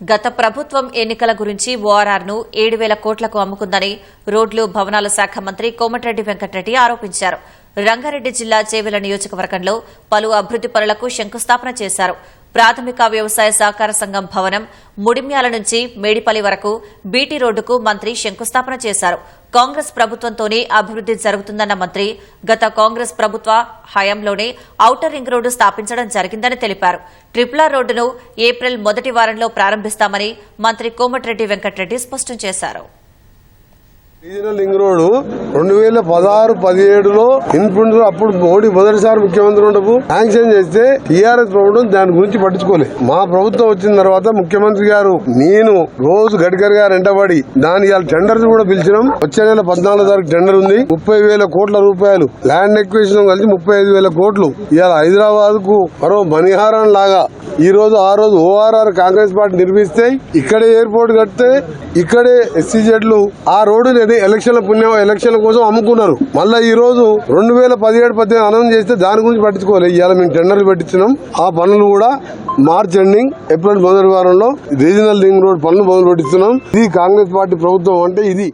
గత ప్రభుత్వం ఎన్నికల గురించి ఓఆర్ఆర్ను ఏడు వేల కోట్లకు అమ్ముకుందని రోడ్లు భవనాల శాఖ మంత్రి కోమటిరెడ్డి వెంకటరెడ్డి ఆరోపించారు. రంగారెడ్డి జిల్లా చేవెల నియోజకవర్గంలో పలు అభివృద్ది పనులకు శంకుస్థాపన చేశారు. ప్రాథమిక వ్యవసాయ సహకార సంఘం భవనం ముడిమ్యాల నుంచి మేడిపల్లి వరకు బీటీ రోడ్డుకు మంత్రి శంకుస్థాపన చేశారు. కాంగ్రెస్ ప్రభుత్వంతోనే అభివృద్ది జరుగుతుందన్న మంత్రి గత కాంగ్రెస్ ప్రభుత్వ హయాంలోనే ఔటర్ రింగ్ రోడ్డు స్థాపించడం జరిగిందని తెలిపారు. ట్రిపుల్ ఆర్ రోడ్డును ఏప్రిల్ మొదటి వారంలో ప్రారంభిస్తామని మంత్రి కోమటిరెడ్డి వెంకటరెడ్డి స్పష్టం చేశారు. రీజనల్ లింగ్ రోడ్డు రెండు వేల పదహారు పదిహేడులో ఇన్పుట్ అప్పుడు మోడీ మొదటిసారి ముఖ్యమంత్రి ఉండవు శాంక్షన్ చేస్తే టీఆర్ఎస్ ప్రభుత్వం దాని గురించి పట్టించుకోలేదు మా ప్రభుత్వం వచ్చిన తర్వాత ముఖ్యమంత్రి గారు నేను రోజు గడ్కర్ గారు వెంటబడి దాని టెండర్స్ కూడా పిలిచినాం. వచ్చే నెల పద్నాలుగు తారీఖు టెండర్ ఉంది. ముప్పై వేల కోట్ల రూపాయలు ల్యాండ్ ఎక్వేషన్ కలిసి ముప్పై ఐదు వేల కోట్లు. ఇవాళ హైదరాబాద్కు మరో మణిహారం లాగా ఈ రోజు ఆ రోజు ఓఆర్ఆర్ కాంగ్రెస్ పార్టీ నిర్మిస్తే ఇక్కడే ఎయిర్పోర్ట్ కడితే ఇక్కడే ఎస్సీజెడ్లు ఆ రోడ్డు ఎలక్షన్ల పుణ్యం ఎలక్షన్ల కోసం అమ్ముకున్నారు. మళ్ళా ఈ రోజు రెండు వేల పదిహేడు పద్దెనిమిది అనౌన్స్ చేస్తే దాని గురించి పట్టించుకోలేదు ఇవాళ మేము టెండర్లు పెట్టించినాం. ఆ పనులు కూడా మార్చ్ ఎండింగ్ ఏప్రిల్ మొదటి వారంలో రీజనల్ రింగ్ రోడ్ పనులు మొదలు పెట్టిస్తున్నాం ఇది కాంగ్రెస్ పార్టీ ప్రభుత్వం అంటే ఇది.